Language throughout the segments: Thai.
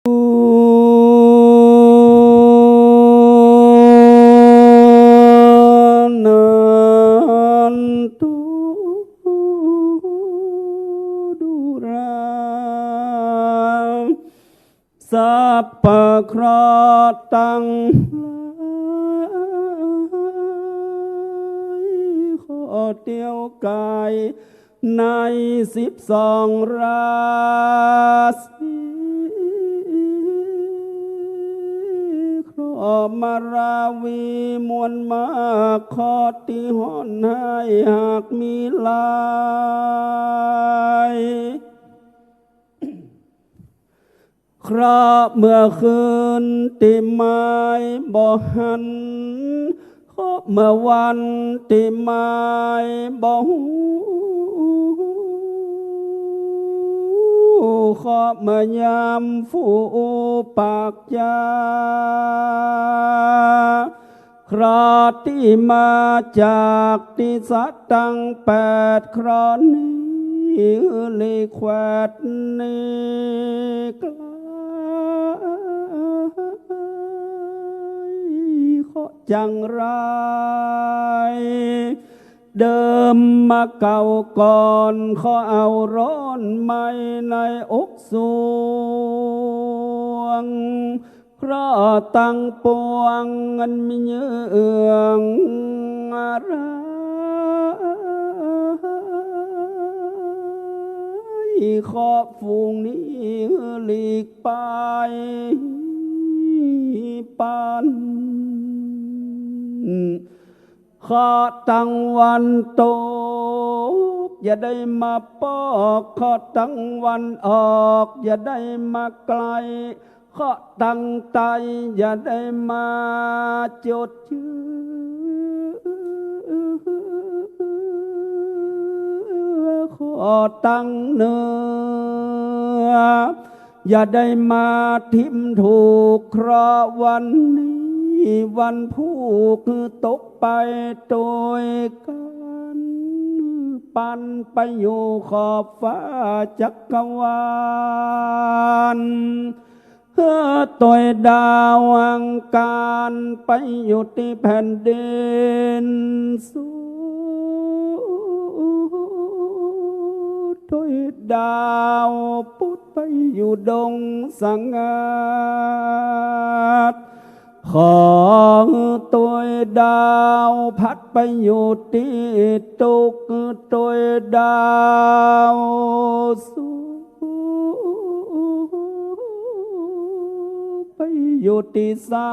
นันตุดุราสัพพะเคราะห์ตังหลายขอเตียวกายในสิบสองราศี มาราวีมวลมากขอที่หอนให้หากมีลายคราเมื่อคืนติไม้บ่หันเมื่อวันติไม้บ่หู ขอมื่อยามฟูปากยาคราที่มาจากที่สัตตังแปดครานี้ลีแควดนี้กลายขอจังไร เดิมมาเก่าก่อนขอเอาร้อนไม่ในอกสวงเพราะตั้งปวงเงินมีเยื่องอะไรขอฟูงนี้หลีกไปปัน ข้าตั้งวันตอย่าได้มาปอกข้อตั้งวันออก อย่าได้มาไกลข้อตั้งใจอย่าได้มาจดชื่อข้อตั้งเนื้ออย่าได้มาทิมถูกเคราะวันนี้ วันผู้คือตกไปโดยกันปันไปอยู่ขอบฟ้าจักรวาลเพื่อตัวดาวอังการไปอยู่ที่แผ่นดินสูงโดยดาวพุธไปอยู่ดงสังอา ขอตัวดาวพัดไปอยู่ที่ตุกตัวดาวสูไปอยู่ที่สา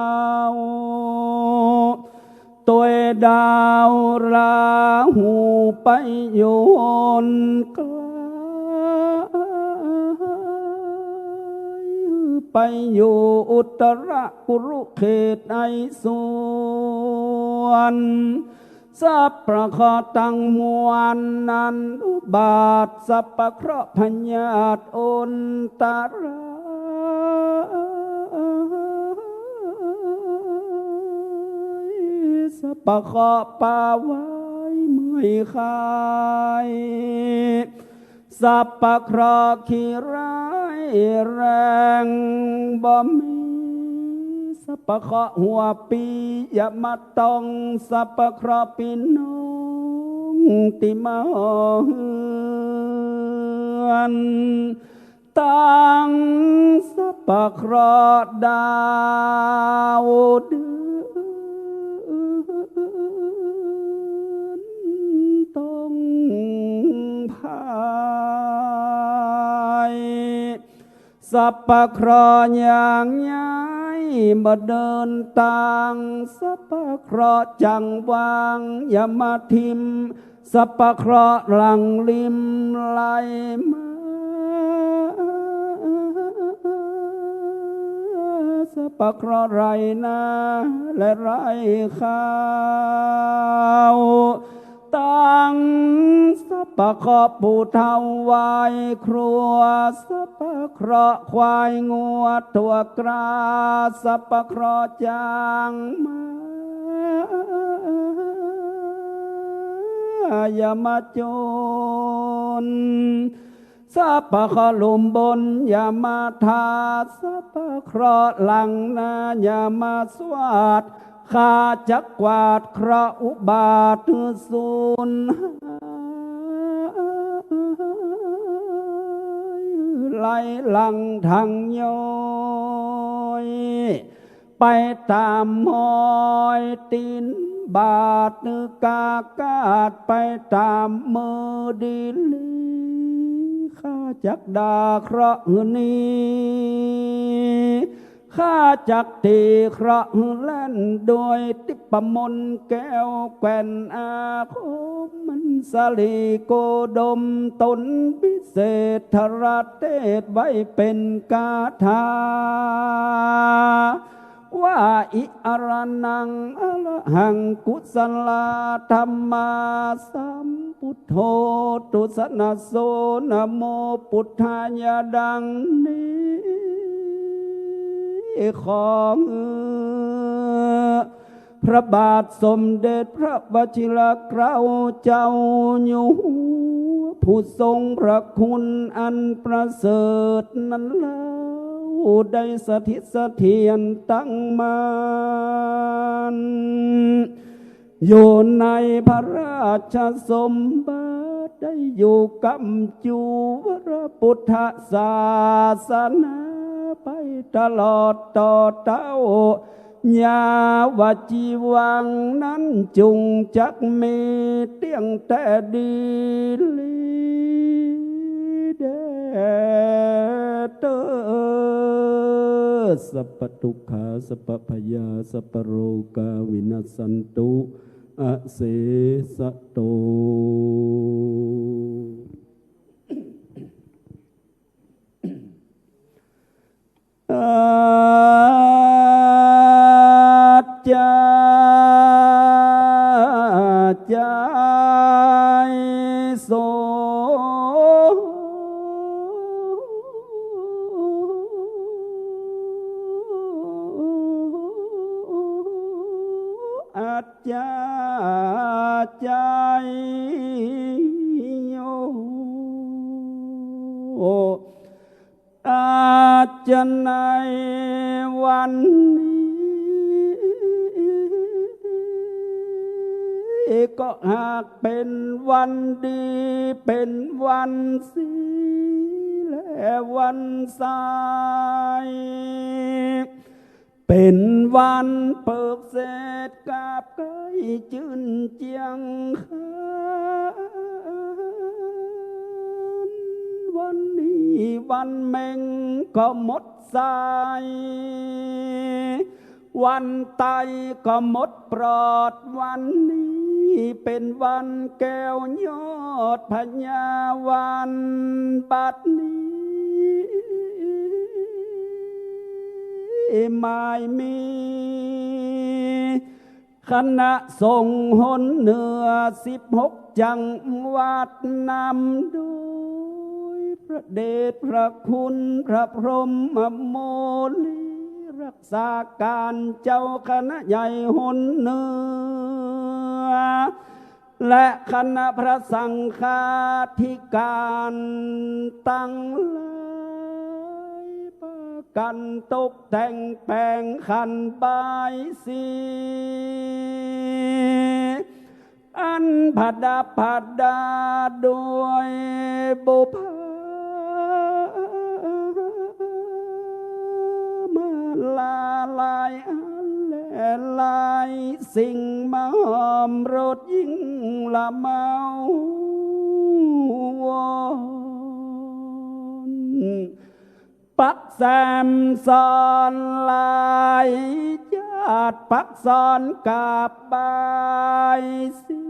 ตัวดาวราหูไปโยนกล ไปอยู่อุตรกุรุเขตไอสวนสัพพะคระห์ตังมวลนันอุบาทสัพพะเคราะห์พญาตอุนตราสัพพะเคราะห์ปาไว้ไม่คายสัพพะเคราะห์ขีรา แรงบ่มีสัพพะเคราะหัวปีอย่ามาต้องสัพพะเคราะปีน้องติมาอนตั้งสัพพะเคราะดาวเดือนต้องพาย สัพพะครอย่างย้ายมาเดินตางสัพพะคราะห์จังวางอย่ามาทิมสัพพะคราะห์หลังลิมไหลมาสัพพะคราะห์ไรนาและไรข้าว ตั้งสัพพะเคราะห์ผู้เทาวายครัวสัพพะเคราะห์ควายงัวตัวกราสัพพะเคราะห์จางมาอย่ามาจนสัพพะขลุมบนอย่ามาทาสัพพะเคราะหลังนาอย่ามาสวัสด ข้าจักกวาดคราอุบาทสูญไหลหลังทางย้อยไปตามหอยตีนบาทึกากาดไปตามมือดีลีข้าจักดาเคราะห์นี้ ข้าจักตีคราะห์เล่นโดยติปมนแก้วแก่นอาคมมันสลีโกดมตนพิเศษธรเทศไว้เป็นกาถาว่าอิอรนังอรหังกุศลาธรรมาสัมพุทโธตุสนาโสนโมพุทธายาดังนี้ ของพระบาทสมเด็จพระวชิรเกล้าเจ้าอยู่หัวผู้ทรงพระคุณอันประเสริฐนั้นแล้วได้สถิตเสถียรตั้งมันอยู่ในพระราชสมบัติได้อยู่กำจูวรพุทธศาสนา ไปตลอดต่อเต้ายาวจีวังนั้นจุงจักมีเตียงแต่ดีลีเดเตสัพพทุกขาสัพพพยาสัพพโรกาวินัสันตุอเสสโต จาใจโยอาจจะในวันนี้ก็หากเป็นวันดี เป็นวันสีและวันสาย เป็นวันเปิกเศษกาบไก่จืนเจียงคานวันนี้วันเม่งก็หมดสายวันไตก็หมดปลอดวันนี้เป็นวันแก้วยอดพญาวันบัดนี้ ไม่มีคณะส่งหนเหนือสิบหกจังหวัดนำโดยพระเดชพระคุณพระพรหมโมลีรักษาการเจ้าคณะใหญ่หนเหนือ และคณะพระสังฆาธิการตั้งลา กันตกแต่งแปลงขันบายสี อันผัดาผัดาด้วยบุพมาลาลายอันและลายสิ่งมาหอมรสยิ่งละเมาวอน ปักแซมสอนลายญาติปักสอนกาบบายสี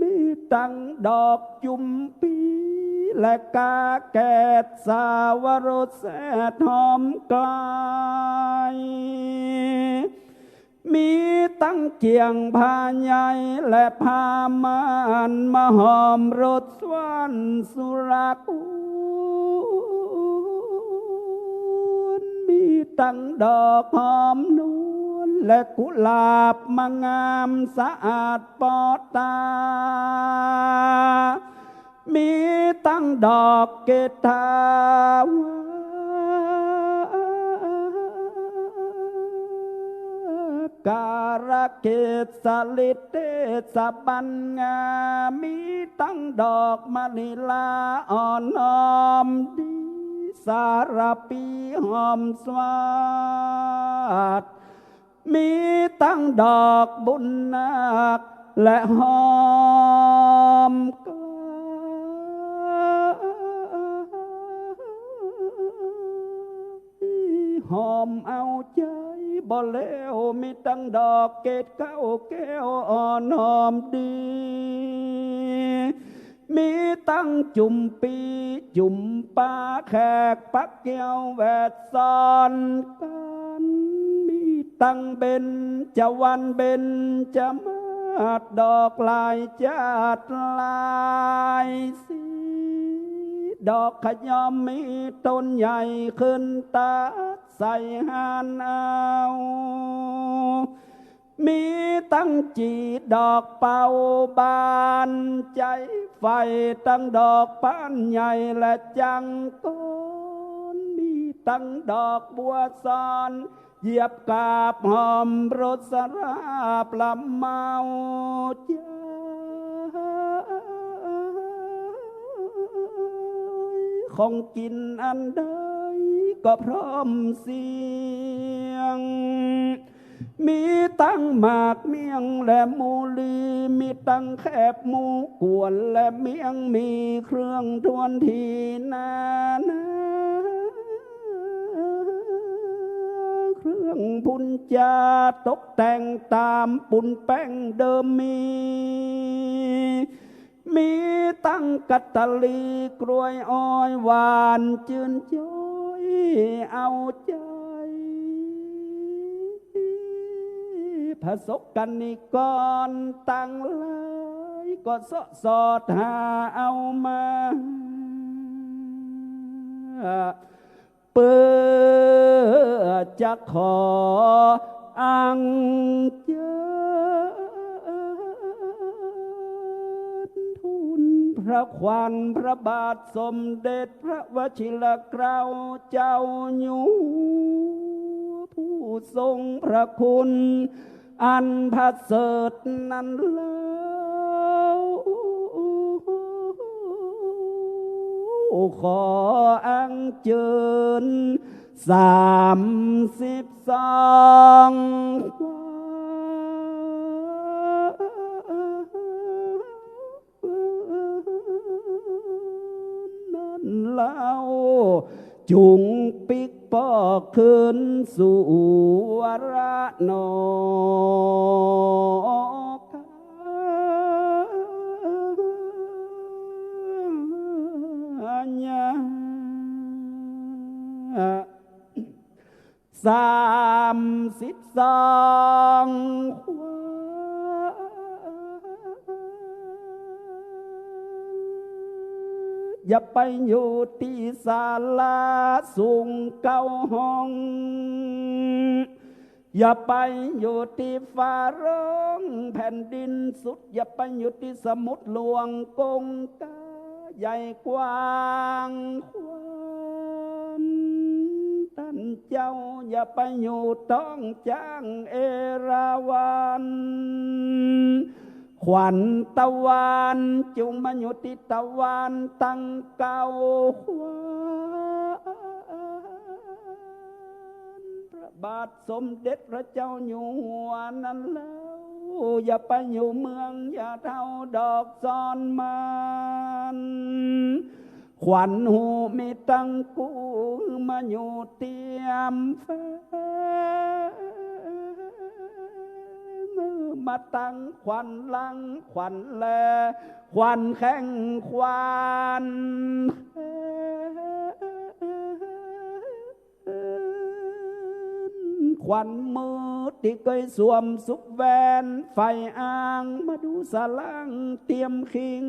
มีตั้งดอกจุมปีและกาแกดสาวรสแสดหอมกลาย มีตั้งเกียงพาใหญ่และพามานมาหอมรสสวนสุรักวนมีตั้งดอกหอมนวลและกุหลาบมางามสะอาดปอดตา มีตั้งดอกเกตาว การเกตสลิดเตสบันงามีตั้งดอกมะลิลาอ่อนหอมดีสารปีหอมสวัสดมีตั้งดอกบุญนาคและหอมกลหอมเอาใจ บ่แล้วมีตั้งดอกเกตเก้าแก้วอ่อนหอมดี มีตั้งจุ่มปีจุ่มปลาแขกปักเกียวแวดซ้อนกันมีตั้งเบนจะวันเบนจะมาดดอกลายจัดลายสีดอกขยอมมีต้นใหญ่ขึ้นตา ใส่หานเอามีตั้งจีดอกเป่าบานใจไฟตั้งดอกปานใหญ่และจังก้นมีตั้งดอกบัวซอนเหยียบกาบหอมรสสราปลาเมาใจของกินอันใด ก็พร้อมเสียง มีตั้งหมากเมียงและมูลีมีตั้งแคบมูกวนและเมียงมีเครื่องทวนทีนานาเครื่องพุนจาตกแต่งตามปุ่นแป้งเดิมมีมีตั้งกัตตะลีกล้วยอ้อยหวานจืนจ้อ เอาใจผสกกันนี่ก่อนตั้งเลยก็สอสอดหาเอามาเปื่อจะขออังเจญ พระควันพระบาทสมเด็จพระวชิรเกล้าเจ้าอยู่ผู้ทรงพระคุณ อันพัสเสริฐนั้นแล้วขออังเจิญสามสิบสอง จุงปิกปอกขึ้นสู่วระนกาญาสามสิบสอง อย่าไปอยู่ที่ศาลาสูงเก้าห้อง อย่าไปอยู่ที่ฟ้าร้องแผ่นดินสุด อย่าไปอยู่ที่สมุทรหลวงกงกาใหญ่กว้างขวางท่านเจ้าอย่าไปอยู่ต้องจ้างเอราวัน ขวัญตะวันจุงมายู่ที่ตะวันตั้งเก่าขวานพระบาทสมเด็จพระเจ้าอยู่หัวนั้นแล้วอย่าไปอยู่เมืองอย่าเท่าดอกซอนมันขวัญหูมีตั้งกูมาอยู่เตรียมแฟ มาตั้งขวัญหลังขวัญแลขวัญแข้งขวานขวัญมือที่เคยสวมสุกแวนไฟอ่างมาดูสลังเตรียมคิง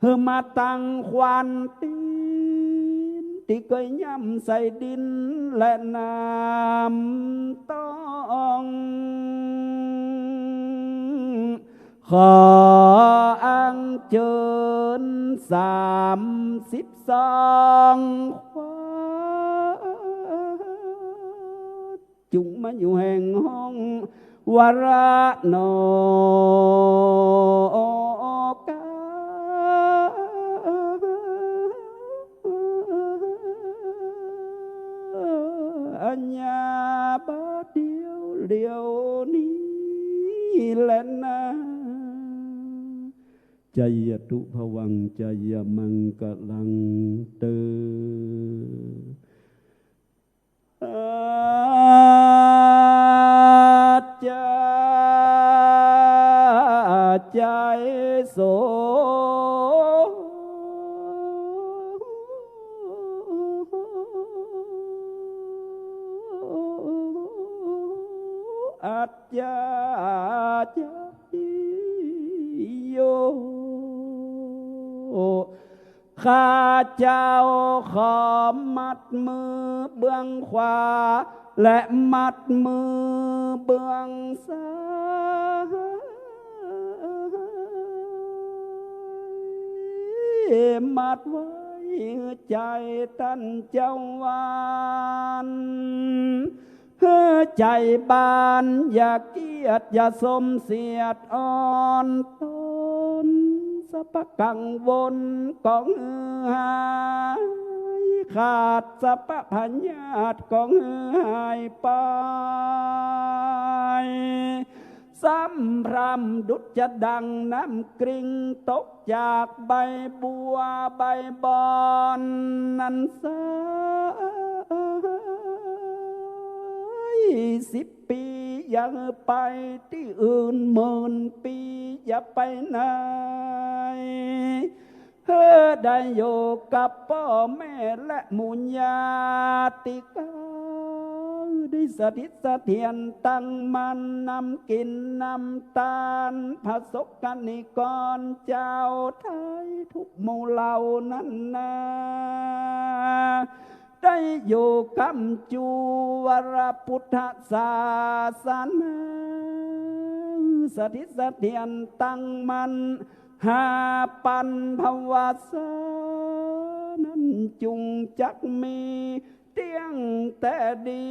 เฮอมาตั้งควันตี นที่เคยย่ำใส่ดินและน้ำต้องขออัง อัญญาบาเดียวเดียวนี้ เจ้าขอมัดมือเบื้องขวา และมัดมือเบื้องซ้ายมัดไว้ใจท่านเจ้าวานเฮ้อใจบานอย่าเกียดอย่าสมเสียดอ่อนตน สัพพกังวลกองหายขาดสัพพพัญญาตกองหายไปซ้ำพรำดุจจะดังน้ำกริ่งตกจากใบบัวใบบอนนั้นสายสิบปี ยังไปที่อื่นหมื่นปีอย่าไปไหนเธอได้อยู่กับพ่อแม่และมุญญาติกาได้สถิตเสถียรตั้งมันนำกินนำตาลผสกกันนิกรเจ้าไทยทุกหมู่เหล่านั้นนา ได้อยู่กำจูวรพุทธศาสนาสถิตเสถียรตั้งมันหาปันภวาสานั้นจุงจักมีเตียงแต่เดี